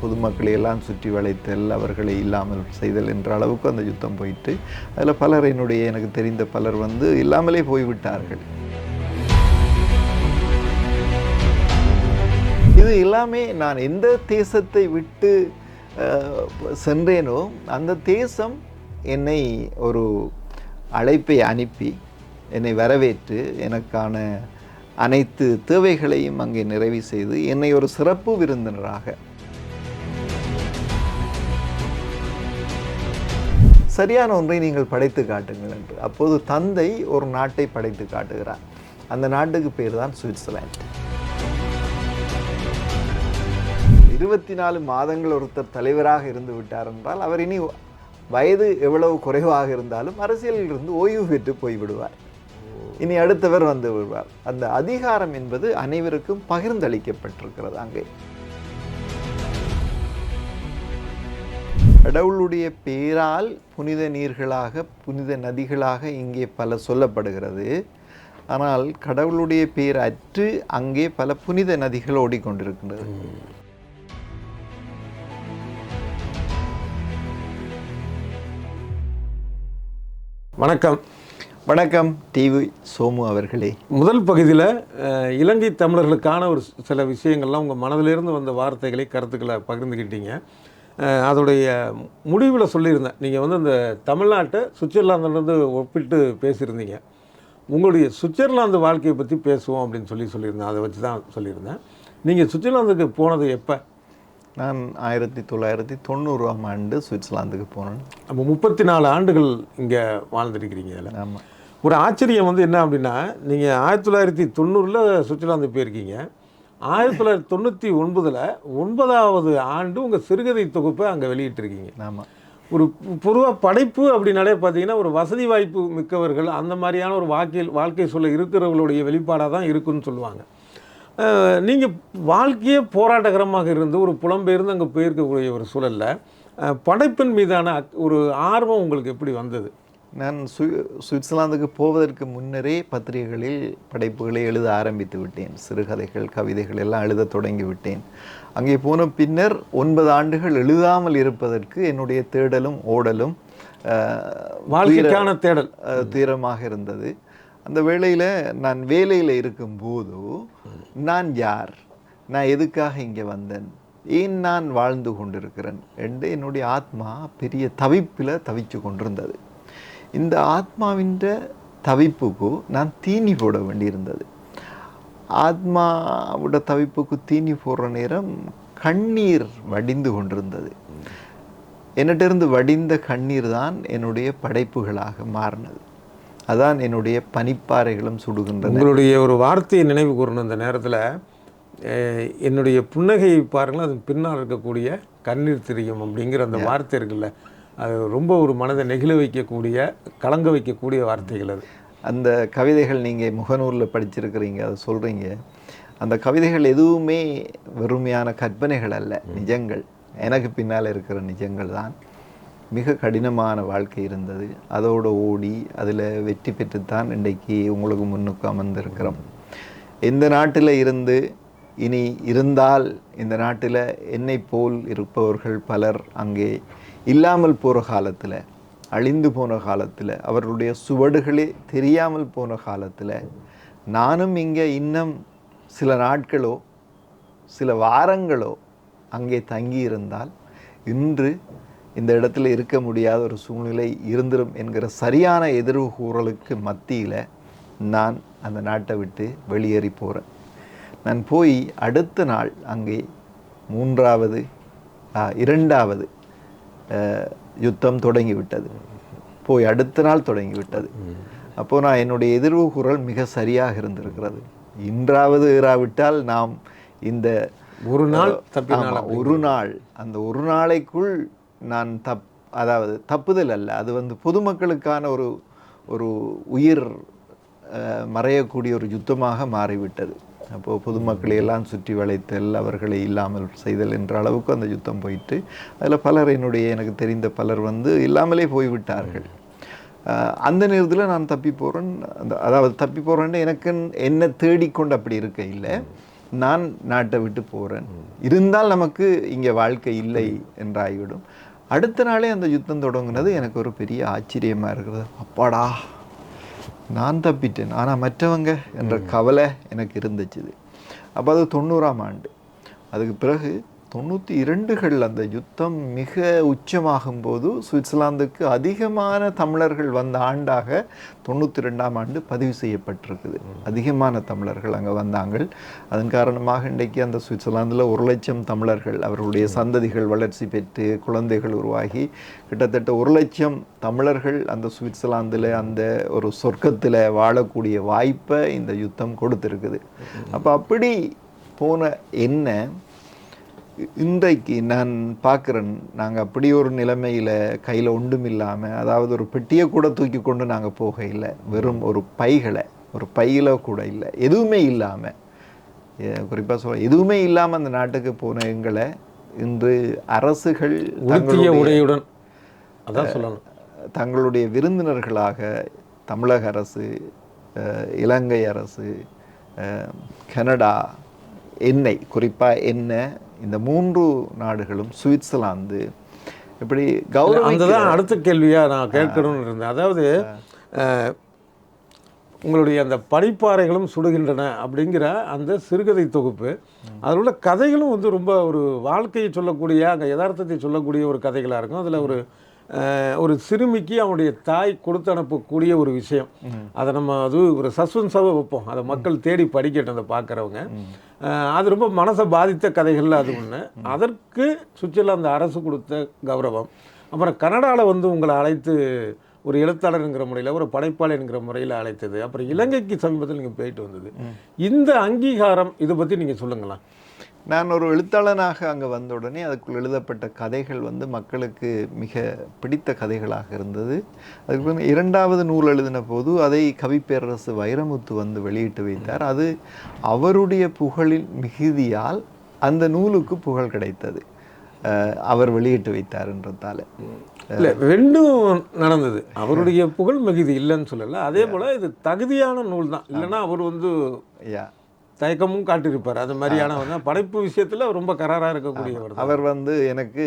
பொதுமக்களை எல்லாம் சுற்றி வளைத்தல் அவர்களை இல்லாமல் செய்தல் என்ற அளவுக்கு அந்த யுத்தம் போயிட்டு அதில் பலர் என்னுடைய எனக்கு தெரிந்த பலர் வந்து இல்லாமலே போய்விட்டார்கள். இது எல்லாமே நான் எந்த தேசத்தை விட்டு சென்றேனோ அந்த தேசம் என்னை ஒரு அழைப்பை அனுப்பி என்னை வரவேற்று எனக்கான அனைத்து தேவைகளையும் அங்கே நிறைவு செய்து என்னை ஒரு சிறப்பு விருந்தினராக சரியான ஒன்றை நீங்கள் படைத்து காட்டுங்கள் என்று. அப்போது தந்தை ஒரு நாட்டை படைத்து காட்டுகிறார். அந்த நாட்டுக்கு பேர் தான் சுவிட்சர்லாந்து. இருபத்தி நாலு மாதங்கள் ஒருத்தர் தலைவராக இருந்து விட்டார் என்றால் அவர் இனி வயது எவ்வளவு குறைவாக இருந்தாலும் அரசியலில் இருந்து ஓய்வு பெற்று போய்விடுவார் இனி அடுத்தவர் வந்து விடுவார். அந்த அதிகாரம் என்பது அனைவருக்கும் பகிர்ந்தளிக்கப்பட்டிருக்கிறது அங்கே. கடவுளுடைய பேரால் புனித நீர்களாக புனித நதிகளாக இங்கே பல சொல்லப்படுகிறது. ஆனால் கடவுளுடைய பேர் அற்று அங்கே பல புனித நதிகள் ஓடிக்கொண்டிருக்கின்றது. வணக்கம். வணக்கம் டிவி சோமு அவர்களே. முதல் பகுதியில் இலங்கை தமிழர்களுக்கான ஒரு சில விஷயங்கள்லாம் உங்கள் மனதிலிருந்து வந்த வார்த்தைகளை கருத்துக்களை பகிர்ந்துக்கிட்டீங்க அதோடைய முடிவில் சொல்லியிருந்தேன். நீங்கள் வந்து இந்த தமிழ்நாட்டை சுவிட்சர்லாந்துலேருந்து ஒப்பிட்டு பேசியிருந்தீங்க. உங்களுடைய சுவிட்சர்லாந்து வாழ்க்கையை பற்றி பேசுவோம் அப்படின்னு சொல்லி சொல்லியிருந்தேன். அதை வச்சு தான் சொல்லியிருந்தேன். நீங்கள் சுவிட்சர்லாந்துக்கு போனது எப்போ? நான் ஆயிரத்தி தொள்ளாயிரத்தி தொண்ணூறாம் ஆண்டு சுவிட்சர்லாந்துக்கு போனேன். அப்போ முப்பத்தி நாலு ஆண்டுகள் இங்கே வாழ்ந்துருக்கிறீங்க அதில் ஆமாம் ஒரு ஆச்சரியம் வந்து என்ன அப்படின்னா நீங்கள் ஆயிரத்தி தொள்ளாயிரத்தி தொண்ணூறில் சுவிட்சர்லாந்து போயிருக்கீங்க. ஆயிரத்தி தொள்ளாயிரத்தி தொண்ணூற்றி ஒன்பதில் ஒன்பதாவது ஆண்டு உங்கள் சிறுகதை தொகுப்பை அங்கே வெளியிட்டிருக்கீங்க. ஆமாம் ஒரு பொதுவாக படைப்பு அப்படின்னாலே பார்த்தீங்கன்னா ஒரு வசதி வாய்ப்பு மிக்கவர்கள் அந்த மாதிரியான ஒரு வாழ்க்கையில் வாழ்க்கை சொல்ல இருக்கிறவர்களுடைய வெளிப்பாடாக தான் இருக்குன்னு சொல்லுவாங்க. நீங்கள் வாழ்க்கையே போராட்டகரமாக இருந்து ஒரு புலம்பெயர்ந்து அங்கே போயிருக்கக்கூடிய ஒரு சூழலில் படைப்பின் மீதான ஒரு ஆர்வம் உங்களுக்கு எப்படி வந்தது? நான் சு சுவிட்சர்லாந்துக்கு போவதற்கு முன்னரே பத்திரிகைகளில் படைப்புகளை எழுத ஆரம்பித்து விட்டேன். சிறுகதைகள் கவிதைகள் எல்லாம் எழுதத் தொடங்கி விட்டேன். அங்கே போன பின்னர் ஒன்பது ஆண்டுகள் எழுதாமல் இருப்பதற்கு என்னுடைய தேடலும் ஓடலும் வாழ்க்கைக்கான தேடல். தீரமாக இருந்தது. அந்த வேளையில் நான் வேலையில் இருக்கும்போது நான் யார்? நான் எதுக்காக இங்கே வந்தேன்? ஏன் நான் வாழ்ந்து கொண்டிருக்கிறேன்? என்று என்னுடைய ஆத்மா பெரிய தவிப்பில் தவிச்சு கொண்டிருந்தது. இந்த ஆத்மாவின் தவிப்புக்கு நான் தீனி போட வேண்டியிருந்தது. ஆத்மாவோட தவிப்புக்கு தீனி போடுற நேரம் கண்ணீர் வடிந்து கொண்டிருந்தது. என்னட்டிருந்து வடிந்த கண்ணீர் தான் என்னுடைய படைப்புகளாக மாறினது. அதான் என்னுடைய பனிப்பாறைகளும் சுடுகின்றன. உங்களுடைய ஒரு வார்த்தையை நினைவு கூறணும் இந்த நேரத்தில். என்னுடைய புன்னகையை பாருங்களேன் அது பின்னால் இருக்கக்கூடிய கண்ணீர் தெரியும் அப்படிங்கிற அந்த வார்த்தை இருக்குல்ல. அது ரொம்ப ஒரு மனதை நெகிழ வைக்கக்கூடிய கலங்க வைக்கக்கூடிய வார்த்தைகள் அது. அந்த கவிதைகள் நீங்கள் முகநூலில் படிச்சிருக்கிறீங்க அதை சொல்கிறீங்க அந்த கவிதைகள் எதுவுமே வெறுமையான கற்பனைகள் அல்ல நிஜங்கள். எனக்கு பின்னால் இருக்கிற நிஜங்கள் தான். மிக கடினமான வாழ்க்கை இருந்தது. அதோட ஓடி அதில் வெற்றி பெற்றுத்தான் இன்றைக்கு உங்களுக்கு முன்னுக்கு அமர்ந்திருக்கிறோம். இந்த நாட்டில் இருந்து இனி இருந்தால் இந்த நாட்டில் என்னை போல் இருப்பவர்கள் பலர் அங்கே இல்லாமல் போகிற காலத்தில் அழிந்து போன காலத்தில் அவர்களுடைய சுவடுகளே தெரியாமல் போன காலத்தில் நானும் இங்கே இன்னும் சில நாட்களோ சில வாரங்களோ அங்கே தங்கி இருந்தால் இன்று இந்த இடத்துல இருக்க முடியாத ஒரு சூழ்நிலை இருந்துடும் என்கிற சரியான எதிர்வு கூறலுக்கு மத்தியில் நான் அந்த நாட்டை விட்டு வெளியேறி போகிறேன் நான் போய் அடுத்த நாள் அங்கே மூன்றாவது இரண்டாவது யுத்தம் தொடங்கிவிட்டது. போய் அடுத்த நாள் தொடங்கிவிட்டது. அப்போ நான் என்னுடைய எதிர்வு குரல் மிக சரியாக இருந்திருக்கிறது. இன்றாவது இராவிட்டால் நாம் இந்த ஒரு நாள் ஒரு நாள் அந்த ஒரு நாளைக்குள் நான் தப் அதாவது தப்புதல் அல்ல. அது வந்து பொதுமக்களுக்கான ஒரு ஒரு உயிர் மறையக்கூடிய ஒரு யுத்தமாக மாறிவிட்டது. அப்போது பொதுமக்களை எல்லாம் சுற்றி வளைத்தல் அவர்களை இல்லாமல் செய்தல் என்ற அளவுக்கு அந்த யுத்தம் போயிட்டு அதில் பலர் என்னுடைய எனக்கு தெரிந்த பலர் வந்து இல்லாமலே போய்விட்டார்கள். அந்த நேரத்தில் நான் தப்பி போகிறேன் அந்த அதாவது தப்பி போகிறேன்னு எனக்கு என்ன தேடிக்கொண்டு அப்படி இருக்க இல்லை. நான் நாட்டை விட்டு போகிறேன் இருந்தால் நமக்கு இங்கே வாழ்க்கை இல்லை என்றாகிவிடும். அடுத்த நாளே அந்த யுத்தம் தொடங்கினது எனக்கு ஒரு பெரிய ஆச்சரியமாக இருக்கிறது. அப்பாடா! நான் தப்பிட்டேன். ஆனால் மற்றவங்க என்ற கவலை எனக்கு இருந்துச்சு. அப்போ அது தொண்ணூறாம் ஆண்டு. அதுக்கு பிறகு தொண்ணூற்றி இரண்டுகள் அந்த யுத்தம் மிக உச்சமாகும் போது சுவிட்சர்லாந்துக்கு அதிகமான தமிழர்கள் வந்த ஆண்டாக தொண்ணூற்றி ரெண்டாம் ஆண்டு பதிவு செய்யப்பட்டிருக்குது. அதிகமான தமிழர்கள் அங்கே வந்தாங்க. அதன் காரணமாக இன்றைக்கு அந்த சுவிட்சர்லாந்தில் ஒரு லட்சம் தமிழர்கள் அவர்களுடைய சந்ததிகள் வளர்ச்சி பெற்று குழந்தைகள் உருவாகி கிட்டத்தட்ட ஒரு லட்சம் தமிழர்கள் அந்த சுவிட்சர்லாந்தில் அந்த ஒரு சொர்க்கத்தில் வாழக்கூடிய வாய்ப்பை இந்த யுத்தம் கொடுத்துருக்குது. அப்போ அப்படி போன என்ன இன்றைக்கு நான் பார்க்குறேன் நாங்கள் அப்படி ஒரு நிலைமையில் கையில் ஒன்றும் இல்லாமல் அதாவது ஒரு பெட்டியை கூட தூக்கி கொண்டு நாங்கள் போக இல்லை வெறும் ஒரு பைகளை ஒரு பையில கூட இல்லை எதுவுமே இல்லாமல் குறிப்பாக சொல்ல எதுவுமே இல்லாமல் அந்த நாட்டுக்கு போன எங்களை இன்று அரசுகள் உடையுடன் அதான் சொல்லணும். தங்களுடைய விருந்தினர்களாக தமிழக அரசு இலங்கை அரசு கனடா எண்ணெய் குறிப்பாக எண்ணெய் இந்த மூன்று நாடுகளும் சுவிட்சர்லாந்து இப்படி கௌரவ அந்த தான் அடுத்த கேள்வியா நான் கேட்கணும்னு இருந்தேன். அதாவது உங்களுடைய அந்த பனிப்பாறைகளும் சுடுகின்றன அப்படிங்கிற அந்த சிறுகதை தொகுப்பு. அதில் உள்ள கதைகளும் வந்து ரொம்ப ஒரு வாழ்க்கையை சொல்லக்கூடிய அந்த யதார்த்தத்தை சொல்லக்கூடிய ஒரு கதைகளாக இருக்கும். அதில் ஒரு ஒரு சிறுமிக்கு அவனுடைய தாய் கொடுத்து அனுப்பக்கூடிய ஒரு விஷயம். அதை நம்ம அது ஒரு சஸ்பென்ஸாகவே வைப்போம். அதை மக்கள் தேடி படிக்கட்டும் அதை பார்க்குறவங்க அது ரொம்ப மனசை பாதித்த கதைகள்ல அது ஒன்று அதற்கு சுவிட்சர்லாந்து அரசு கொடுத்த கௌரவம். அப்புறம் கனடாவில் வந்து உங்களை அழைத்து ஒரு எழுத்தாளருங்கிற முறையில் ஒரு படைப்பாளருங்கிற முறையில் அழைத்தது. அப்புறம் இலங்கைக்கு சமீபத்தில் நீங்கள் போயிட்டு வந்தது. இந்த அங்கீகாரம் இதை பற்றி நீங்கள் சொல்லுங்களா நான் ஒரு எழுத்தாளனாக அங்கே வந்த உடனே அதுக்குள் எழுதப்பட்ட கதைகள் வந்து மக்களுக்கு மிக பிடித்த கதைகளாக இருந்தது. அதுக்கு இரண்டாவது நூல் எழுதின போது அதை கவிப்பேரரசு வைரமுத்து வந்து வெளியிட்டு வைத்தார். அது அவருடைய புகழின் மிகுதியால் அந்த நூலுக்கு புகழ் கிடைத்தது. அவர் வெளியிட்டு வைத்தார்ன்றதால இல்லை ரெண்டும் நடந்தது. அவருடைய புகழ் மிகுதி இல்லைன்னு சொல்லல. அதே போல் இது தகுதியான நூல் தான் இல்லைன்னா அவர் வந்து யா தயக்கமும் காட்டியிருப்பார். அது மாதிரியான வந்து படைப்பு விஷயத்தில் ரொம்ப கராராக இருக்கக்கூடியவர் தான். அவர் வந்து எனக்கு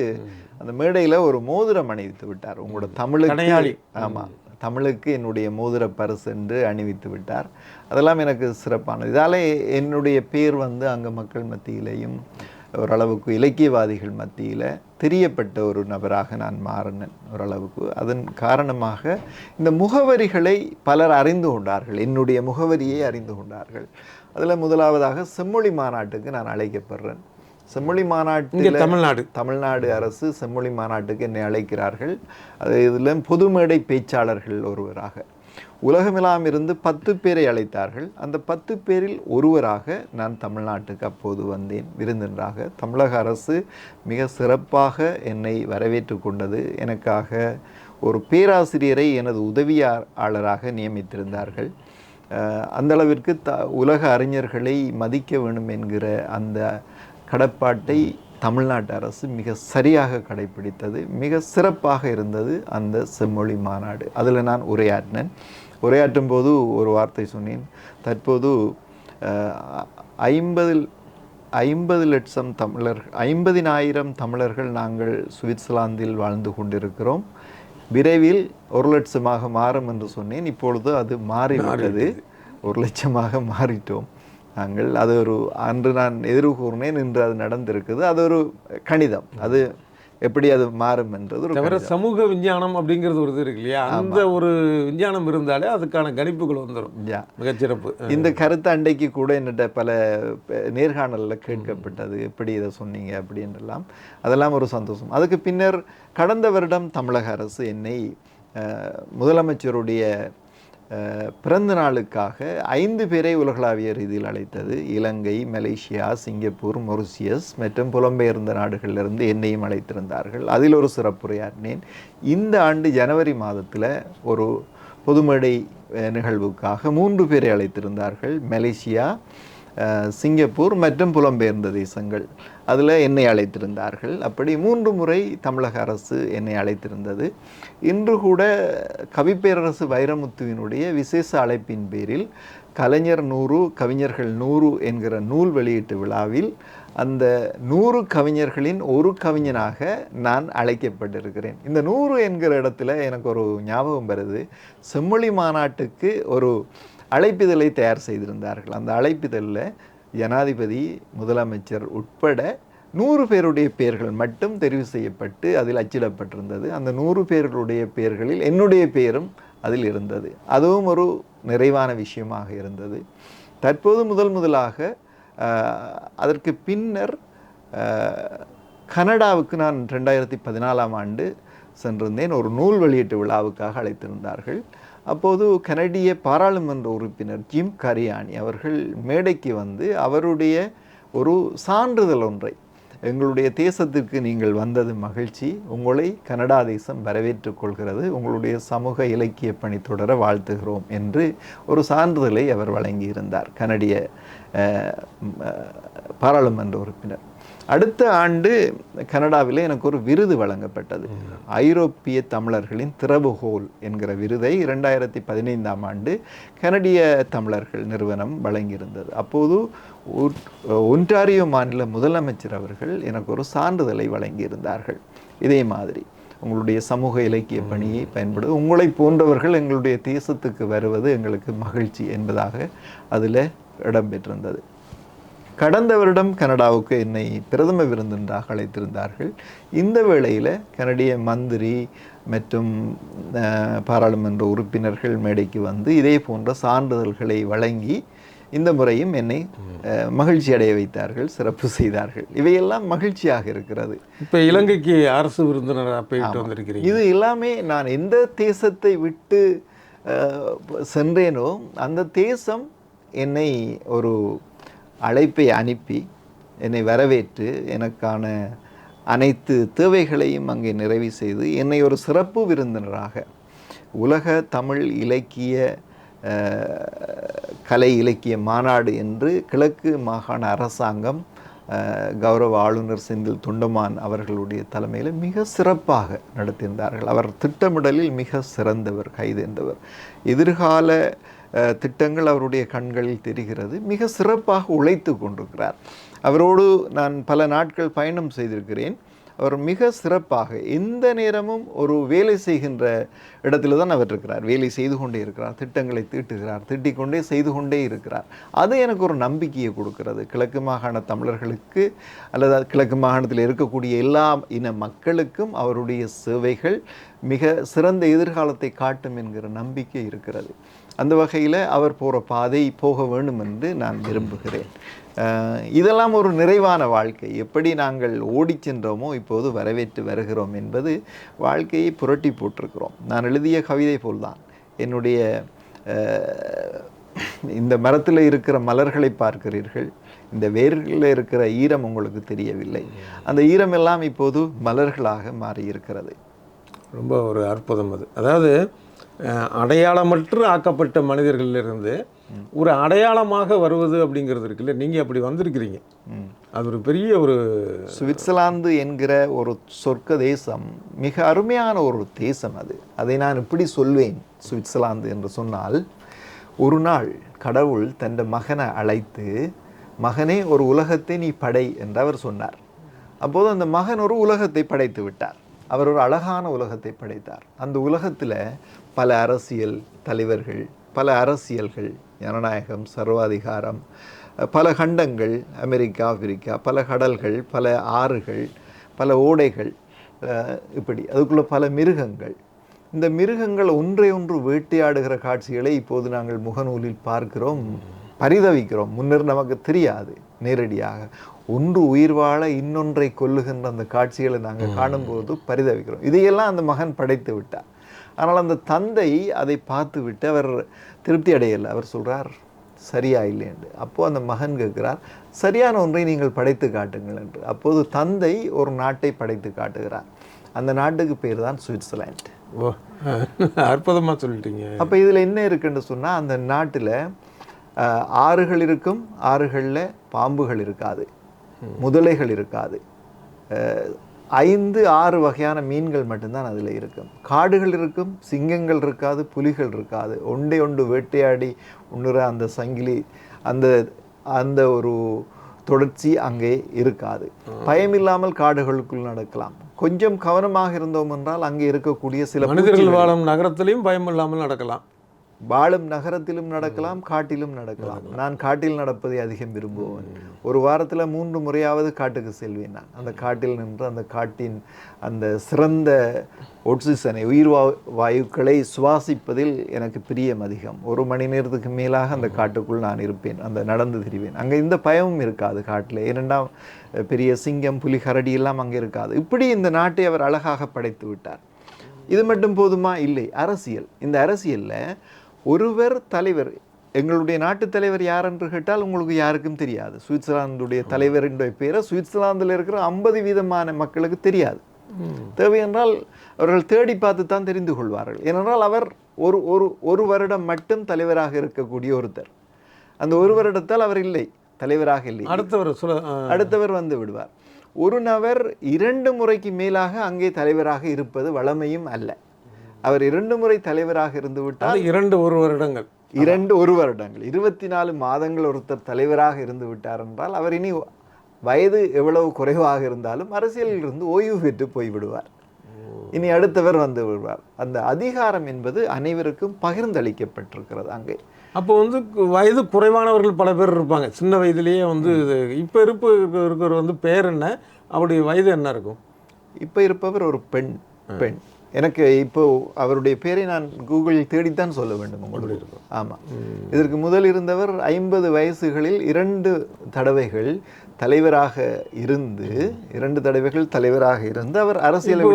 அந்த மேடையில ஒரு மோதிரம் அணிவித்து விட்டார். உங்களோட தமிழுக்கு கணையாளி. ஆமா. தமிழுக்கு என்னுடைய மோதிர பரிசு என்று அணிவித்து விட்டார். அதெல்லாம் எனக்கு சிறப்பானது. இதால என்னுடைய பேர் வந்து அங்க மக்கள் மத்தியிலையும் ஓரளவுக்கு இலக்கியவாதிகள் மத்தியில தெரியப்பட்ட ஒரு நபராக நான் மாறினேன் ஓரளவுக்கு. அதன் காரணமாக இந்த முகவரிகளை பலர் அறிந்து கொண்டார்கள். என்னுடைய முகவரியை அறிந்து கொண்டார்கள். அதுல முதலாவதாக செம்மொழி மாநாட்டுக்கு நான் அழைக்கப்படுறேன். செம்மொழி மாநாட்டில் தமிழ்நாடு. தமிழ்நாடு அரசு செம்மொழி மாநாட்டுக்கு என்னை அழைக்கிறார்கள். அது இதில் பொது மேடை பேச்சாளர்கள் ஒருவராக. உலகமெல்லாம் இருந்து பத்து பேரை அழைத்தார்கள். அந்த பத்து பேரில் ஒருவராக நான் தமிழ்நாட்டுக்கு அப்போது வந்தேன். விருந்தினராக. தமிழக அரசு மிக சிறப்பாக என்னை வரவேற்று கொண்டது. எனக்காக ஒரு பேராசிரியரை எனது உதவியாளராக நியமித்திருந்தார்கள். அந்தளவிற்கு த உலக அறிஞர்களை மதிக்க வேண்டும் என்கிற அந்த கடப்பாட்டை தமிழ்நாட்டு அரசு மிக சரியாக கடைபிடித்தது மிக சிறப்பாக இருந்தது அந்த செம்மொழி மாநாடு. அதில் நான் உரையாற்றினேன். உரையாற்றும் போது ஒரு வார்த்தை சொன்னேன். தற்போது ஐம்பதில் ஐம்பது லட்சம் தமிழர் ஐம்பதினாயிரம் தமிழர்கள் நாங்கள் சுவிட்சர்லாந்தில் வாழ்ந்து கொண்டிருக்கிறோம். விரைவில் ஒரு லட்சமாக மாறும் என்று சொன்னேன். இப்பொழுது அது மாறிவிட்டது. ஒரு லட்சமாக மாறிட்டோம். நாங்கள் அது ஒரு அன்று நான் எதிர்வு கூறினேன் இன்று அது நடந்திருக்குது. அது ஒரு கணிதம். அது எப்படி அது மாறும் என்றது தவிர. சமூக விஞ்ஞானம் அப்படிங்கிறது ஒரு இது இருக்கு இல்லையா? அந்த ஒரு விஞ்ஞானம் இருந்தாலே அதுக்கான கணிப்புகள் வந்துடும். மிகச்சிறப்பு. இந்த கருத்து அண்டைக்கு கூட என்னிட்ட பல நேர்காணல்ல கேட்கப்பட்டது. எப்படி இதை சொன்னீங்க அப்படின்றலாம் அதெல்லாம் ஒரு சந்தோஷம். அதுக்கு பின்னர் கடந்த வருடம் தமிழக அரசு என்னை முதலமைச்சருடைய பிறந்த நாளுக்காக ஐந்து பேரை உலகளாவிய ரீதியில் அழைத்தது. இலங்கை மலேசியா சிங்கப்பூர் மொரிசியஸ் மற்றும் புலம்பெயர்ந்த நாடுகளிலிருந்து என்னையும் அழைத்திருந்தார்கள். அதில் ஒரு சிறப்புரையாற்றினேன். இந்த ஆண்டு ஜனவரி மாதத்தில் ஒரு பொதுமடை நிகழ்வுக்காக மூன்று பேரை அழைத்திருந்தார்கள். மலேசியா சிங்கப்பூர் மற்றும் புலம்பெயர்ந்த தேசங்கள். அதில் என்னை அழைத்திருந்தார்கள். அப்படி மூன்று முறை தமிழக அரசு என்னை அழைத்திருந்தது. இன்று கூட கவிப்பேரரசு வைரமுத்துவினுடைய விசேஷ அழைப்பின் பேரில் கலைஞர் நூறு கவிஞர்கள் நூறு என்கிற நூல் வெளியீட்டு விழாவில் அந்த நூறு கவிஞர்களின் ஒரு கவிஞனாக நான் அழைக்கப்பட்டிருக்கிறேன். இந்த நூறு என்கிற இடத்துல எனக்கு ஒரு ஞாபகம் வருது. செம்மொழி மாநாட்டுக்கு ஒரு அழைப்பிதழை தயார் செய்திருந்தார்கள். அந்த அழைப்பிதழில் ஜனாதிபதி முதலமைச்சர் உட்பட நூறு பேருடைய பெயர்கள் மட்டும் தெரிவு செய்யப்பட்டு அதில் அச்சிடப்பட்டிருந்தது. அந்த நூறு பேர்களுடைய பெயர்களில் என்னுடைய பெயரும் அதில் இருந்தது. அதுவும் ஒரு நிறைவான விஷயமாக இருந்தது. தற்போது முதல் முதலாக அதற்கு பின்னர் கனடாவுக்கு நான் ரெண்டாயிரத்தி பதினாலாம் ஆண்டு சென்றிருந்தேன். ஒரு நூல் வெளியீட்டு விழாவுக்காக அழைத்திருந்தார்கள். அப்போது கனடிய பாராளுமன்ற உறுப்பினர் ஜிம் கரியானி அவர்கள் மேடைக்கு வந்து அவருடைய ஒரு சான்றிதழ் ஒன்றை எங்களுடைய தேசத்திற்கு நீங்கள் வந்தது மகிழ்ச்சி. உங்களை கனடா தேசம் வரவேற்றுக் கொள்கிறது. உங்களுடைய சமூக இலக்கிய பணி தொடர வாழ்த்துகிறோம் என்று ஒரு சான்றிதழை அவர் வழங்கியிருந்தார். கனடிய பாராளுமன்ற உறுப்பினர். அடுத்த ஆண்டு கனடாவில் எனக்கு ஒரு விருது வழங்கப்பட்டது. ஐரோப்பிய தமிழர்களின் திறவுகோல் என்கிற விருதை இரண்டாயிரத்தி பதினைந்தாம் ஆண்டு கனடிய தமிழர்கள் நிறுவனம் வழங்கியிருந்தது. அப்போது ஒன்டாரியோ மாநில முதலமைச்சர் அவர்கள் எனக்கு ஒரு சான்றிதழை வழங்கியிருந்தார்கள். இதே மாதிரி உங்களுடைய சமூக இலக்கிய பணியை பயன்படு உங்களை போன்றவர்கள் எங்களுடைய தேசத்துக்கு வருவது எங்களுக்கு மகிழ்ச்சி என்பதாக அதில் இடம்பெற்றிருந்தது கடந்த வருடம் கனடாவுக்கு என்னை பிரதம விருந்தினராக அழைத்திருந்தார்கள். இந்த வேளையில் கனடிய மந்திரி மற்றும் பாராளுமன்ற உறுப்பினர்கள் மேடைக்கு வந்து இதே போன்ற சான்றிதழ்களை வழங்கி இந்த முறையும் என்னை மகிழ்ச்சி அடைய வைத்தார்கள் சிறப்பு செய்தார்கள். இவையெல்லாம் மகிழ்ச்சியாக இருக்கிறது. இப்போ இலங்கைக்கு அரசு விருந்தினராக போயிட்டு வந்திருக்கிறீங்க. இது எல்லாமே நான் எந்த தேசத்தை விட்டு சென்றேனோ அந்த தேசம் என்னை ஒரு அழைப்பை அனுப்பி என்னை வரவேற்று எனக்கான அனைத்து தேவைகளையும் அங்கே நிறைவு செய்து என்னை ஒரு சிறப்பு விருந்தினராக உலக தமிழ் இலக்கிய கலை இலக்கிய மாநாடு என்று கிழக்கு மாகாண அரசாங்கம் கௌரவ ஆளுநர் செந்தில் தொண்டமான் அவர்களுடைய தலைமையில் மிக சிறப்பாக நடத்தியிருந்தார்கள். அவர் திட்டமிடலில் மிக சிறந்தவர் கைதேர்ந்தவர். எதிர்கால திட்டங்கள் அவருடைய கண்களில் தெரிகிறது. மிக சிறப்பாக உழைத்து கொண்டிருக்கிறார். அவரோடு நான் பல நாட்கள் பயணம் செய்திருக்கிறேன். அவர் மிக சிறப்பாக எந்த நேரமும் ஒரு வேலை செய்கின்ற இடத்துல தான் அவர் இருக்கிறார். வேலை செய்து கொண்டே இருக்கிறார். திட்டங்களை தீட்டுகிறார். திட்டிக்கொண்டே செய்து கொண்டே இருக்கிறார். அது எனக்கு ஒரு நம்பிக்கையை கொடுக்கிறது. கிழக்கு மாகாண தமிழர்களுக்கு அல்லது கிழக்கு மாகாணத்தில் இருக்கக்கூடிய எல்லா இன மக்களுக்கும் அவருடைய சேவைகள் மிக சிறந்த எதிர்காலத்தை காட்டும் என்கிற நம்பிக்கை இருக்கிறது. அந்த வகையில் அவர் போகிற பாதை போக வேண்டும் என்று நான் விரும்புகிறேன். இதெல்லாம் ஒரு நிறைவான வாழ்க்கை. எப்படி நாங்கள் ஓடிச் சென்றோமோ இப்போது வரவேற்று வருகிறோம் என்பது வாழ்க்கையை புரட்டி போட்டிருக்கிறோம். நான் எழுதிய கவிதை போல்தான். என்னுடைய இந்த மரத்தில் இருக்கிற மலர்களை பார்க்கிறீர்கள். இந்த வேர்களில் இருக்கிற ஈரம் உங்களுக்கு தெரியவில்லை. அந்த ஈரம் எல்லாம் இப்போது மலர்களாக மாறியிருக்கிறது. ரொம்ப ஒரு அற்புதம் அது. அதாவது அடையாளமற்று ஆக்கப்பட்ட மனிதர்களிலிருந்து ஒரு அடையாளமாக வருவது அப்படிங்கிறது இருக்குல்ல நீங்கள் அப்படி வந்திருக்கிறீங்க. அது ஒரு பெரிய ஒரு சுவிட்சர்லாந்து என்கிற ஒரு சொர்க்க தேசம் மிக அருமையான ஒரு தேசம் அது. அதை நான் இப்படி சொல்வேன் சுவிட்சர்லாந்து என்று சொன்னால். ஒரு நாள் கடவுள் தன் மகனை அழைத்து மகனே ஒரு உலகத்தை நீ படை என்று அவர் சொன்னார். அப்போது அந்த மகன் ஒரு உலகத்தை படைத்து விட்டார். அவர் ஒரு அழகான உலகத்தை படைத்தார். அந்த உலகத்தில் பல அரசியல் தலைவர்கள் பல அரசியல்கள் ஜனநாயகம் சர்வாதிகாரம் பல கண்டங்கள் அமெரிக்கா ஆப்பிரிக்கா பல கடல்கள் பல ஆறுகள் பல ஓடைகள் இப்படி. அதுக்குள்ளே பல மிருகங்கள். இந்த மிருகங்கள் ஒன்றை ஒன்று வேட்டையாடுகிற காட்சிகளை இப்போது நாங்கள் முகநூலில் பார்க்கிறோம் பரிதவிக்கிறோம். முன்னர் நமக்கு தெரியாது நேரடியாக. ஒன்று உயிர் வாழ இன்னொன்றை கொல்லுகின்ற அந்த காட்சிகளை நாங்கள் காணும்போது பரிதவிக்கிறோம். இதையெல்லாம் அந்த மகன் படைத்து விட்டார். ஆனால் அந்த தந்தை அதை பார்த்து விட்டு அவர் திருப்தி அடையலை. அவர் சொல்றார் சரியா இல்லை என்று. அப்போது அந்த மகன் கேட்கிறார் சரியான ஒன்றை நீங்கள் படைத்து காட்டுங்கள் என்று. அப்போது தந்தை ஒரு நாட்டை படைத்து காட்டுகிறார். அந்த நாட்டுக்கு பேர் தான் சுவிட்சர்லாந்து. ஓ அற்புதமாக சொல்லிட்டீங்க. அப்போ இதில் என்ன இருக்குன்னு சொன்னால் அந்த நாட்டில் ஆறுகள் இருக்கும் ஆறுகளில் பாம்புகள் இருக்காது. முதலைகள் இருக்காது. ஐந்து ஆறு வகையான மீன்கள் மட்டும்தான் அதில் இருக்கும். காடுகள் இருக்கும் சிங்கங்கள் இருக்காது புலிகள் இருக்காது. ஒண்டை ஒன்று வேட்டையாடி உண்ணுற அந்த சங்கிலி அந்த அந்த ஒரு தொடர்ச்சி அங்கே இருக்காது. பயமில்லாமல் காடுகளுக்குள் நடக்கலாம். கொஞ்சம் கவனமாக இருந்தோம் என்றால் அங்கே இருக்கக்கூடிய சில மனிதர்கள் வாழும் நகரத்திலையும் பயம் இல்லாமல் நடக்கலாம். வாழும் நகரத்திலும் நடக்கலாம் காட்டிலும் நடக்கலாம். நான் காட்டில் நடப்பதை அதிகம் விரும்புவேன். ஒரு வாரத்தில் மூன்று முறையாவது காட்டுக்கு செல்வேன் நான். அந்த காட்டில் நின்று அந்த காட்டின் அந்த சிறந்த ஒட்சிசனை உயிர் வா- வாயுக்களை சுவாசிப்பதில் எனக்கு பிரியம் அதிகம். ஒரு மணி நேரத்துக்கு மேலாக அந்த காட்டுக்குள் நான் இருப்பேன். அந்த நடந்து திரிவேன். அங்கே இந்த பயமும் இருக்காது காட்டில். ஏனென்றால் பெரிய சிங்கம் புலி கரடி எல்லாம் அங்கே இருக்காது. இப்படி இந்த நாட்டை அவர் அழகாக படைத்து விட்டார். இது மட்டும் போதுமா? இல்லை. அரசியல். இந்த அரசியல்ல ஒருவர் தலைவர் எங்களுடைய நாட்டு தலைவர் யார் என்று கேட்டால் உங்களுக்கு யாருக்கும் தெரியாது. சுவிட்சர்லாந்துடைய தலைவரினுடைய பேரை சுவிட்சர்லாந்தில் இருக்கிற ஐம்பது வீதமான மக்களுக்கு தெரியாது. தேவை என்றால் அவர்கள் தேடி பார்த்து தான் தெரிந்து கொள்வார்கள். ஏனென்றால் அவர் ஒரு ஒரு ஒரு வருடம் மட்டும் தலைவராக இருக்கக்கூடிய ஒருத்தர். அந்த ஒரு வருடத்தால் அவர் இல்லை தலைவராக இல்லை. அடுத்தவர் அடுத்தவர் வந்து விடுவார். ஒரு நபர் இரண்டு முறைக்கு மேலாக அங்கே தலைவராக இருப்பது வளமையும் அல்ல. அவர் இரண்டு முறை தலைவராக இருந்து விட்டால் இரண்டு ஒரு வருடங்கள். இரண்டு ஒரு வருடங்கள். இருபத்தி நாலு மாதங்கள் ஒருத்தர் தலைவராக இருந்து விட்டார் என்றால் அவர் இனி வயது எவ்வளவு குறைவாக இருந்தாலும் அரசியலில் இருந்து ஓய்வு பெற்று போய்விடுவார் இனி அடுத்தவர் வந்து விடுவார். அந்த அதிகாரம் என்பது அனைவருக்கும் பகிர்ந்தளிக்கப்பட்டிருக்கிறது அங்கே. அப்போ வந்து வயது குறைவானவர்கள் பல பேர் இருப்பாங்க. சின்ன வயதிலேயே வந்து இப்போ இருப்பு இருக்கிறவர் வந்து பேர் என்ன? அவருடைய வயது என்ன இருக்கும்? இப்போ இருப்பவர் ஒரு பெண் பெண். எனக்கு இப்போ அவருடைய பேரை நான் கூகுளில் தேடித்தான் சொல்ல வேண்டும் உங்களுக்கு ஆமா. இதற்கு முதல் இருந்தவர் ஐம்பது வயசுகளில் இரண்டு தடவைகள் தலைவராக இருந்து இரண்டு தடவைகள் தலைவராக இருந்து அவர் அரசியலை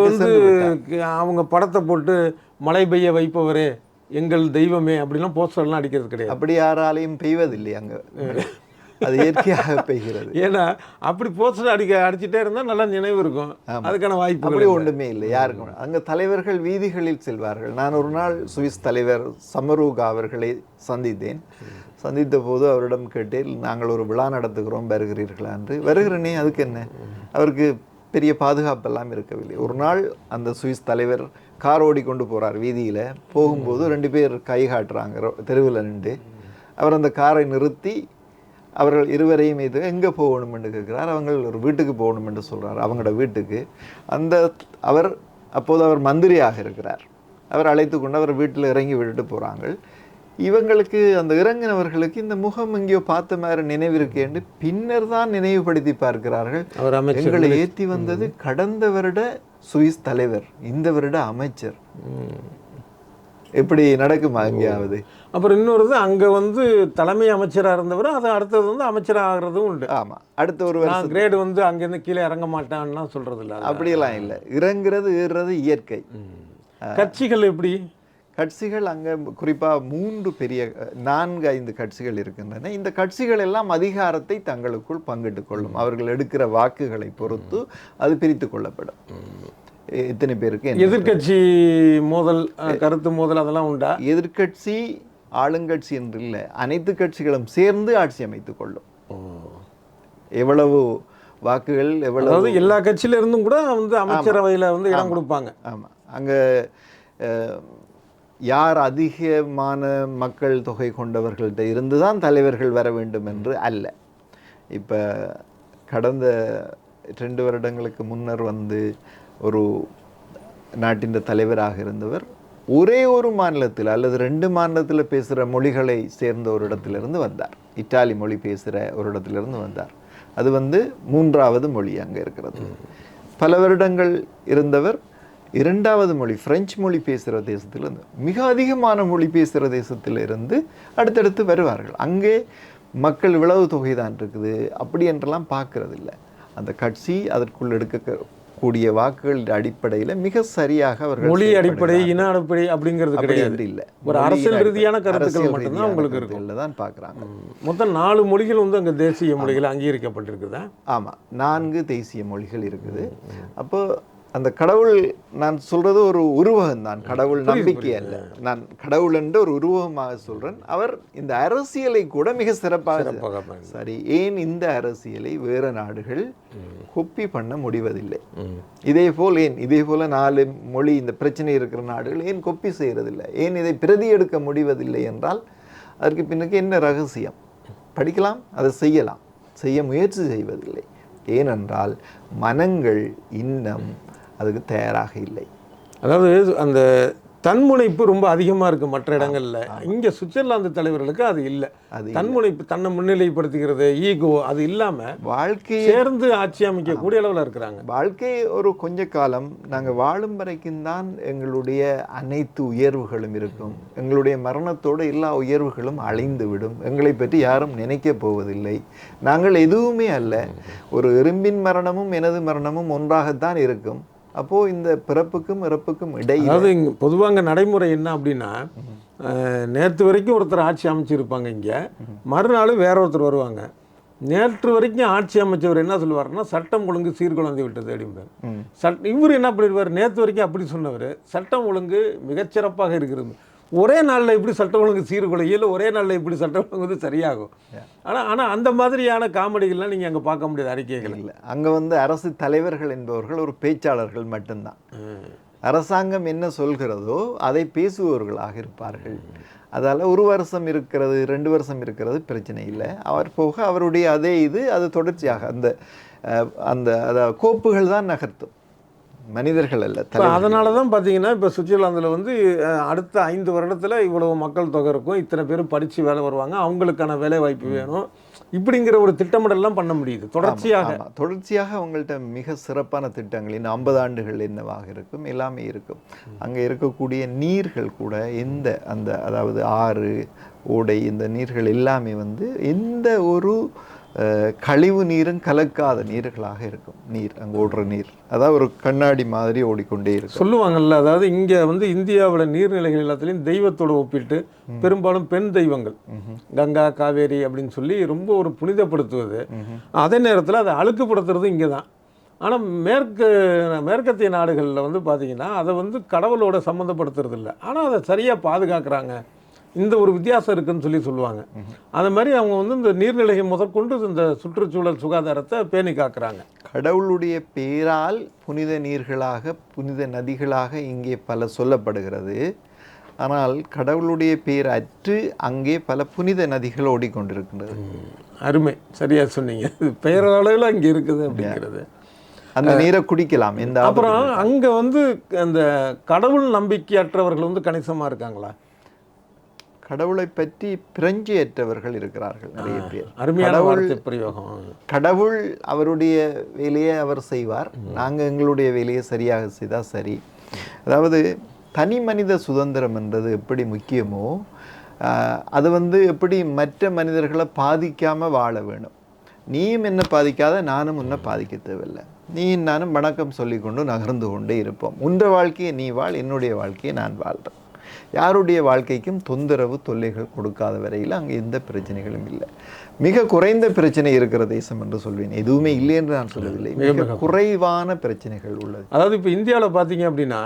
அவங்க படத்தை போட்டு மழை பெய்ய வைப்பவரே எங்கள் தெய்வமே அப்படிலாம் போஸ்டர்லாம் அடிக்கிறது கிடையாது. அப்படி யாராலையும் பெய்வதில்லை அங்க. அது இயற்கையாக பெய்கிறது. ஏன்னா அப்படி போஸ்டர் அடிக்க அடிச்சுட்டே இருந்தால் நல்லா நினைவு இருக்கும். அதுக்கான வாய்ப்புகள் அப்படி. ஒன்றுமே இல்லை யாருக்கும். அங்க தலைவர்கள் வீதிகளில் செல்வார்கள். நான் ஒரு நாள் சுவிஸ் தலைவர் சமரூகா அவர்களை சந்தித்தேன். சந்தித்த போது அவரிடம் கேட்டேன் நாங்கள் ஒரு விழா நடத்துகிறோம் வருகிறீர்களா? என்று. வருகிறேனே அதுக்கு என்ன? அவருக்கு பெரிய பாதுகாப்பெல்லாம் இருக்கவில்லை. ஒரு நாள் அந்த சுவிஸ் தலைவர் கார் ஓடிக்கொண்டு போறார் வீதியில. போகும்போது ரெண்டு பேர் கை காட்டுறாங்க தெருவில் நின்று. அவர் அந்த காரை நிறுத்தி அவர்கள் இருவரையும் இது எங்கே போகணும் என்று கேட்கிறார். அவங்க ஒரு வீட்டுக்கு போகணும் என்று சொல்றார். அவங்களோட வீட்டுக்கு. அந்த அவர் அப்போது அவர் மந்திரியாக இருக்கிறார். அவர் அழைத்து கொண்டு அவர் வீட்டில் இறங்கி விட்டுட்டு போறாங்க இவங்களுக்கு அந்த இறங்கினவர்களுக்கு இந்த முகம் எங்கேயோ பார்த்த மாதிரி நினைவு இருக்கு என்று பின்னர் தான் நினைவுபடுத்தி பார்க்கிறார்கள். எங்களை ஏத்தி வந்தது கடந்த வருட சுவிஸ் தலைவர் இந்த வருட அமைச்சர். எப்படி நடக்குமா எங்கேயாவது? அப்புறம் இன்னொரு அங்கே வந்து தலைமை அமைச்சராக இருந்தவர் அது அடுத்தது வந்து அமைச்சராக ஆகிறதும் உண்டு. ஆமா. அடுத்த ஒரு வருஷம் கிரேடு வந்து அங்கேருந்து கீழே இறங்க மாட்டான்னா சொல்றது இல்லை அப்படியெல்லாம் இல்லை. இறங்குறது ஏறுறது இயற்கை. கட்சிகள் எப்படி? கட்சிகள் அங்கே குறிப்பாக மூன்று பெரிய நான்கு ஐந்து கட்சிகள் இருக்கின்றன. இந்த கட்சிகள் எல்லாம் அதிகாரத்தை தங்களுக்குள் பங்கிட்டுக் கொள்ளும். அவர்கள் எடுக்கிற வாக்குகளை பொறுத்து அது பிரித்து கொள்ளப்படும். எத்தனை பேருக்கு என்ன எதிர்க்கட்சி மோதல் கருத்து மோதல் அதெல்லாம் உண்டா? எதிர்க்கட்சி ஆளுங்கட்சி என்று இல்லை அனைத்து கட்சிகளும் சேர்ந்து ஆட்சி அமைத்துக் கொள்ளும். எவ்வளவு வாக்குகள் எவ்வளவு எல்லா கட்சியில இருந்தும் கூட வந்து அமைச்சரவையில வந்து இடம் கொடுப்பாங்க. ஆமாம் அங்கே யார் அதிகமான மக்கள் தொகை கொண்டவர்கள்ட்ட இருந்து தான் தலைவர்கள் வர வேண்டும் என்று அல்ல. இப்போ கடந்த ரெண்டு வருடங்களுக்கு முன்னர் வந்து ஒரு நாட்டின் தலைவராக இருந்தவர் ஒரே ஒரு மாநிலத்தில் அல்லது ரெண்டு மாநிலத்தில் பேசுகிற மொழிகளை சேர்ந்த ஒரு இடத்திலிருந்து வந்தார். இத்தாலி மொழி பேசுகிற ஒரு இடத்திலிருந்து வந்தார். அது வந்து மூன்றாவது மொழி அங்கே இருக்கிறது. பல வருடங்கள் இருந்தவர் இரண்டாவது மொழி பிரெஞ்சு மொழி பேசுகிற தேசத்திலிருந்து மிக அதிகமான மொழி பேசுகிற தேசத்திலிருந்து அடுத்தடுத்து வருவார்கள். அங்கே மக்கள் இவ்வளவு தொகை தான் இருக்குது அப்படி என்றெல்லாம் பார்க்கறதில்ல. அந்த கட்சி அதற்குள் எடுக்கக்கூடிய வாக்குகளின் அடிப்படையில் மிக சரியாக அவர்கள் மொழி அடிப்படை. இன அடிப்படை அப்படிங்கிறது அப்படி கிடையாது. இல்ல. ஒரு அரசியல் ரீதியான கருத்துக்கள் மட்டும்தான் உங்களுக்கு கருத்துக்களை தான் பார்க்குறாங்க. மொத்தம் நாலு மொழிகள் வந்து அங்க தேசிய மொழிகள் அங்கீகரிக்கப்பட்டிருக்குதா? ஆமா. நான்கு தேசிய மொழிகள் இருக்குது. அப்போ அந்த கடவுள் நான் சொல்றது ஒரு உருவகம் தான். கடவுள் நம்பிக்கை அல்ல. நான் கடவுள் என்று ஒரு உருவகமாக சொல்றேன். அவர் இந்த அரசியலை கூட மிக சிறப்பாக சரி ஏன் இந்த அரசியலை வேறு நாடுகள் கொப்பி பண்ண முடிவதில்லை. இதே போல் ஏன் இதே போல நாலு மொழி இந்த பிரச்சனை இருக்கிற நாடுகள் ஏன் கொப்பி செய்யறதில்லை? ஏன் இதை பிரதி எடுக்க முடிவதில்லை என்றால் அதற்கு பின்னுக்கு என்ன ரகசியம்? படிக்கலாம் அதை செய்யலாம். செய்ய முயற்சி செய்வதில்லை. ஏனென்றால் மனங்கள் இன்னும் அதுக்கு தயாராக இல்லை. அதாவது அந்த தன்முனைப்பு ரொம்ப அதிகமாக இருக்குது மற்ற இடங்கள்ல. இங்கே சுவிட்சர்லாந்து தலைவர்களுக்கு அது இல்லை. அது தன்முனைப்பு தன்னை முன்னிலைப்படுத்திக்கிறது ஈகோ அது இல்லாமல் வாழ்க்கையை சேர்ந்து ஆட்சி அமைக்கக்கூடிய அளவில் இருக்கிறாங்க. வாழ்க்கை ஒரு கொஞ்ச காலம் நாங்கள் வாழும் வரைக்கும் தான் எங்களுடைய அனைத்து உயர்வுகளும் இருக்கும். எங்களுடைய மரணத்தோடு எல்லா உயர்வுகளும் அழிந்து விடும். எங்களை பற்றி யாரும் நினைக்க போவதில்லை. நாங்கள் எதுவுமே அல்ல. ஒரு எறும்பின் மரணமும் எனது மரணமும் ஒன்றாகத்தான் இருக்கும். அப்போ இந்த பிறப்புக்கும் இறப்புக்கும் இடையில் அதாவது இங்கே பொதுவாக நடைமுறை என்ன அப்படின்னா நேற்று வரைக்கும் ஒருத்தர் ஆட்சி அமைச்சிருப்பாங்க இங்கே. மறுநாள் வேற ஒருத்தர் வருவாங்க. நேற்று வரைக்கும் ஆட்சி அமைச்சவர் என்ன சொல்லுவாருன்னா சட்டம் ஒழுங்கு சீர்குலைந்து விட்டது அப்படிம்பார். சட் இவர் என்ன பண்ணிடுவார்? நேற்று வரைக்கும் அப்படி சொன்னவர் சட்டம் ஒழுங்கு மிகச்சிறப்பாக இருக்கிறது. ஒரே நாளில் எப்படி சட்டம் ஒழுங்கு சீர்குலையும் இல்லை ஒரே நாளில் எப்படி சட்டம் ஒழுங்கு வந்து சரியாகும். ஆனால் ஆனால் அந்த மாதிரியான காமெடிகள்லாம் நீங்கள் அங்கே பார்க்க முடியாது அறிக்கைகள். இல்லை. அங்கே வந்து அரசு தலைவர்கள் என்பவர்கள் ஒரு பேச்சாளர்கள் மட்டும்தான். அரசாங்கம் என்ன சொல்கிறதோ அதை பேசுபவர்களாக இருப்பார்கள். அதால் ஒரு வருஷம் இருக்கிறது ரெண்டு வருஷம் இருக்கிறது பிரச்சனை இல்லை. அவர் போக அவருடைய அதே இது அது தொடர்ச்சியாக அந்த அந்த அதாவது கோப்புகள் தான் நகர்த்தும். மனிதர்கள் அல்ல. அதனால தான் பார்த்தீங்கன்னா இப்போ சுவிட்சர்லாந்தில் வந்து அடுத்த ஐந்து வருடத்தில் இவ்வளவு மக்கள் தொகை இருக்கும் இத்தனை பேர் படித்து வேலை வருவாங்க அவங்களுக்கான வேலை வாய்ப்பு வேணும். இப்படிங்கிற ஒரு திட்டமிடல்லாம் பண்ண முடியுது தொடர்ச்சியாக. தொடர்ச்சியாக அவங்கள்ட்ட மிக சிறப்பான திட்டங்கள் இன்னும் ஐம்பது ஆண்டுகள் என்னவாக இருக்கும் எல்லாமே இருக்கும். அங்கே இருக்கக்கூடிய நீர்கள் கூட எந்த அந்த அதாவது ஆறு ஓடை இந்த நீர்கள் எல்லாமே வந்து எந்த ஒரு கழிவு நீரும் கலக்காத நீர்களாக இருக்கும். நீர் அங்கே ஓடுற நீர். அதாவது ஒரு கண்ணாடி மாதிரி ஓடிக்கொண்டே இருக்கும். சொல்லுவாங்கல்ல அதாவது இங்கே வந்து இந்தியாவோட நீர்நிலைகள் எல்லாத்துலேயும் தெய்வத்தோட ஒப்பிட்டு பெரும்பாலும் பெண் தெய்வங்கள். கங்கா காவேரி அப்படின்னு சொல்லி ரொம்ப ஒரு புனிதப்படுத்துவது. அதே நேரத்தில் அதை அழுக்குப்படுத்துறது இங்கே தான். ஆனால் மேற்கு மேற்கத்திய நாடுகளில் வந்து பார்த்தீங்கன்னா அதை வந்து கடவுளோட சம்மந்தப்படுத்துறது இல்லை ஆனால் அதை சரியாக பாதுகாக்கிறாங்க. இந்த ஒரு வித்தியாசம் இருக்குன்னு சொல்லி சொல்லுவாங்க. அது மாதிரி அவங்க வந்து இந்த நீர்நிலையை முதற்கொண்டு இந்த சுற்றுச்சூழல் சுகாதாரத்தை பேணி காக்குறாங்க. கடவுளுடைய பேரால் புனித நீர்களாக புனித நதிகளாக இங்கே பல சொல்லப்படுகிறது. ஆனால் கடவுளுடைய பேர் அற்று அங்கே பல புனித நதிகள் ஓடிக்கொண்டிருக்கின்றது. அருமை. சரியாக சொன்னீங்க. பெயரளவில் அங்கே இருக்குது அப்படிங்கிறது. அந்த நீரை குடிக்கலாம் ஆபத்தும் அப்புறம் அங்கே வந்து அந்த கடவுள் நம்பிக்கையற்றவர்கள் வந்து கணிசமாக இருக்காங்களா? கடவுளை பற்றி பிரஞ்சையற்றவர்கள் இருக்கிறார்கள் நிறைய பேர். கடவுள் கடவுள் அவருடைய வேலையை அவர் செய்வார். நாங்கள் எங்களுடைய வேலையை சரியாக செய்தால் சரி. அதாவது தனி மனித சுதந்திரம் என்றது எப்படி முக்கியமோ அது வந்து எப்படி மற்ற மனிதர்களை பாதிக்காமல் வாழ வேணும். நீயும் என்ன பாதிக்காத நானும் உன்னை பாதிக்க தேவையில்லை. நீ நானும் வணக்கம் சொல்லிக்கொண்டு நகர்ந்து கொண்டே இருப்போம். உன்ற வாழ்க்கையை நீ வாழ் என்னுடைய வாழ்க்கையை நான் வாழ்கிறேன் யாருடைய வாழ்க்கைக்கும் தொந்தரவு தொல்லைகள் கொடுக்காத வரையில் அங்கே எந்த பிரச்சனைகளும் இல்லை. மிக குறைந்த பிரச்சனை இருக்கிற தேசம் என்று சொல்வேன். எதுவுமே இல்லை என்று நான் சொல்லவில்லை. மிக குறைவான பிரச்சனைகள் உள்ளது. அதாவது இப்போ இந்தியாவில் பார்த்தீங்க அப்படின்னா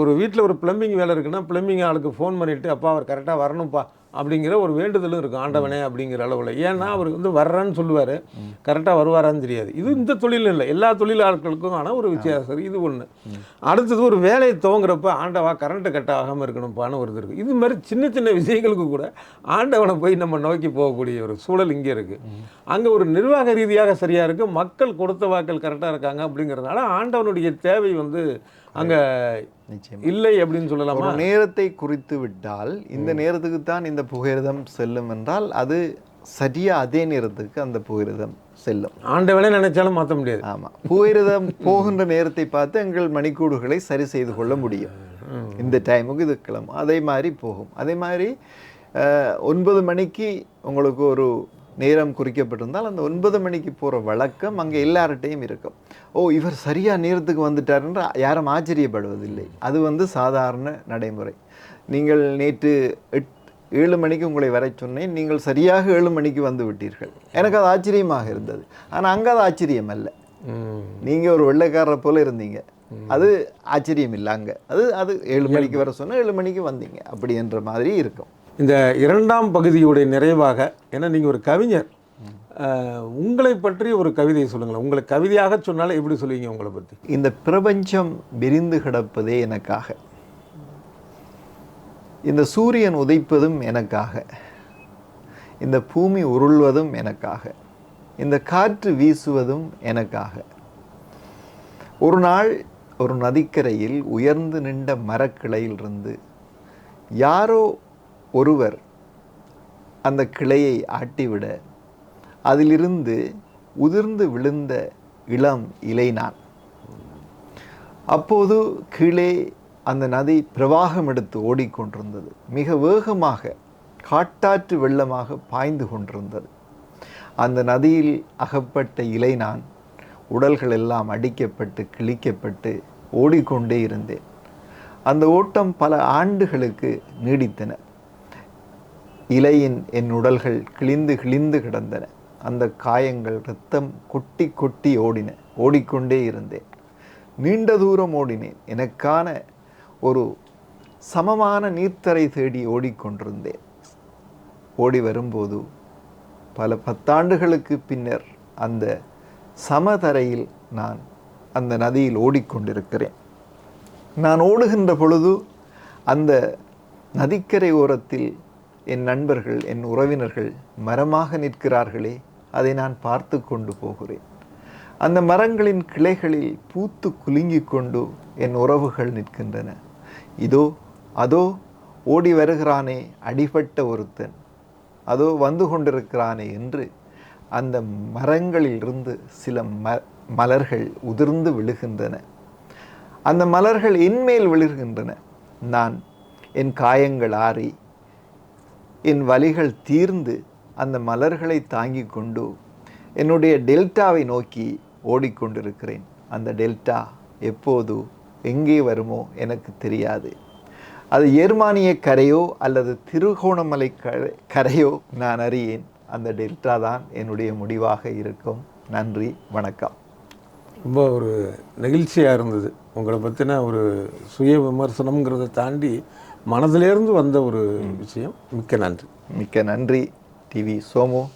ஒரு வீட்டில் ஒரு பிளம்பிங் வேலை இருக்குன்னா பிளம்பிங் ஆளுக்கு ஃபோன் பண்ணிவிட்டு அப்பா அவர் கரெக்டாக வரணும்ப்பா. அப்படிங்கிற ஒரு வேண்டுதலும் இருக்கும் ஆண்டவனே அப்படிங்கிற அளவில். ஏன்னா அவர் வந்து வர்றேன்னு சொல்லுவார். கரெக்டாக வருவாரான்னு தெரியாது. இது இந்த தொழில் இல்லை. எல்லா தொழில் ஆட்களுக்கும் ஆன ஒரு வித்தியாசம். இது ஒன்று அடுத்தது ஒரு வேலையை துவங்குறப்ப ஆண்டவா கரண்ட்டு கட் ஆகாமல் இருக்கணும்ப்பான்னு ஒரு இது இருக்குது இது மாதிரி சின்ன சின்ன விஷயங்களுக்கு கூட ஆண்டவனை போய் நம்ம நோக்கி போகக்கூடிய ஒரு சூழல் இங்கே இருக்குது அங்கே ஒரு நிர்வாக ரீதியாக சரியாக இருக்குது மக்கள் கொடுத்த வாக்கள் கரெக்டாக இருக்காங்க அப்படிங்கிறதுனால ஆண்டவனுடைய தேவை வந்து அங்கே இல்லை அப்படின்னு சொல்லலாமா? ஒரு நேரத்தை குறித்து விட்டால் இந்த நேரத்துக்கு தான் இந்த புகையிரதம் செல்லும் என்றால் அது சரியா அதே நேரத்துக்கு அந்த புகையிரதம் செல்லும். ஆண்டவனே நினைச்சாலும் மாற்ற முடியாது. ஆமா. புகையிரதம் போகின்ற நேரத்தை பார்த்து எங்கள் மணிக்கூடுகளை சரி செய்து கொள்ள முடியும். இந்த டைமுக்கு இது கிளம்பும். அதே மாதிரி போகும். அதே மாதிரி ஒன்பது மணிக்கு உங்களுக்கு ஒரு நேரம் குறிக்கப்பட்டிருந்தால் அந்த ஒன்பது மணிக்கு போகிற வழக்கம் அங்கே எல்லார்ட்டையும் இருக்கும். ஓ இவர் சரியா நேரத்துக்கு வந்துட்டார் என்று யாரும் ஆச்சரியப்படுவதில்லை. அது வந்து சாதாரண நடைமுறை. நீங்கள் நேற்று எட் ஏழு மணிக்கு உங்களை வர சொன்னேன். நீங்கள் சரியாக ஏழு மணிக்கு வந்து விட்டீர்கள். எனக்கு அது ஆச்சரியமாக இருந்தது. ஆனால் அங்கே அது ஆச்சரியம் அல்ல. ம். நீங்க ஒரு வெள்ளைக்காரரை போல இருந்தீங்க. அது ஆச்சரியம் இல்லை அங்க. அது அது ஏழு மணிக்கு வர சொன்னா ஏழு மணிக்கு வந்தீங்க. அப்படி என்ற மாதிரி இருக்கும். இந்த இரண்டாம் பகுதியுடைய நிறைவாக ஏன்னா நீங்கள் ஒரு கவிஞர் உங்களை பற்றி ஒரு கவிதையை சொல்லுங்களேன். உங்களை கவிதையாக சொன்னாலே எப்படி சொல்லுவீங்க உங்களை பற்றி இந்த பிரபஞ்சம் விரிந்து கிடப்பதே எனக்காக. இந்த சூரியன் உதைப்பதும் எனக்காக. இந்த பூமி உருள்வதும் எனக்காக. இந்த காற்று வீசுவதும் எனக்காக. ஒரு நாள் ஒரு நதிக்கரையில் உயர்ந்து நின்ற மரக்கிளையிலிருந்து யாரோ ஒருவர் அந்த கிளையை ஆட்டிவிட அதிலிருந்து உதிர்ந்து விழுந்த இளம் இலைநான் அப்போது கீழே அந்த நதி பிரவாகம் எடுத்து ஓடிக்கொண்டிருந்தது. மிக வேகமாக காட்டாற்று வெள்ளமாக பாய்ந்து கொண்டிருந்தது. அந்த நதியில் அகப்பட்ட இலைநான் உடல்கள் எல்லாம் அடிக்கப்பட்டு கிழிக்கப்பட்டு ஓடிக்கொண்டே இருந்தேன். அந்த ஓட்டம் பல ஆண்டுகளுக்கு நீடித்தன. இலையின் என் உடல்கள் கிழிந்து கிழிந்து கிடந்தன. அந்த காயங்கள் இரத்தம் கொட்டி கொட்டி ஓடின. ஓடிக்கொண்டே இருந்தேன். நீண்ட தூரம் ஓடினேன். எனக்கான ஒரு சமமான நீர்த்தரை தேடி ஓடிக்கொண்டிருந்தேன். ஓடி வரும்போது பல பத்தாண்டுகளுக்கு பின்னர் அந்த சமதரையில் நான் அந்த நதியில் ஓடிக்கொண்டிருக்கிறேன். நான் ஓடுகின்ற பொழுது அந்த நதிக்கரை ஓரத்தில் என் நண்பர்கள் என் உறவினர்கள் மரமாக நிற்கிறார்களே அதை நான் பார்த்து கொண்டு போகிறேன். அந்த மரங்களின் கிளைகளில் பூத்து குலுங்கி கொண்டு என் உறவுகள் நிற்கின்றன. இதோ அதோ ஓடி வருகிறானே அடிபட்ட ஒருத்தன். அதோ வந்து கொண்டிருக்கிறானே என்று அந்த மரங்களிலிருந்து சில ம மலர்கள் உதிர்ந்து விழுகின்றன. அந்த மலர்கள் என்மேல் விழுகின்றன. நான் என் காயங்கள் ஆறி என் வலிகள் தீர்ந்து அந்த மலர்களை தாங்கி கொண்டு என்னுடைய டெல்டாவை நோக்கி ஓடிக்கொண்டிருக்கிறேன். அந்த டெல்டா எப்போது எங்கே வருமோ எனக்கு தெரியாது. அது ஏர்மானிய கரையோ அல்லது திருகோணமலை கரையோ நான் அறியேன். அந்த டெல்டா தான் என்னுடைய முடிவாக இருக்கும். நன்றி வணக்கம். ரொம்ப ஒரு நெகிழ்ச்சியாக இருந்தது. உங்களை பற்றின ஒரு சுய விமர்சனம்ங்கிறத தாண்டி மனதிலேருந்து வந்த ஒரு விஷயம். மிக்க நன்றி. மிக்க நன்றி. டிவி சோமு.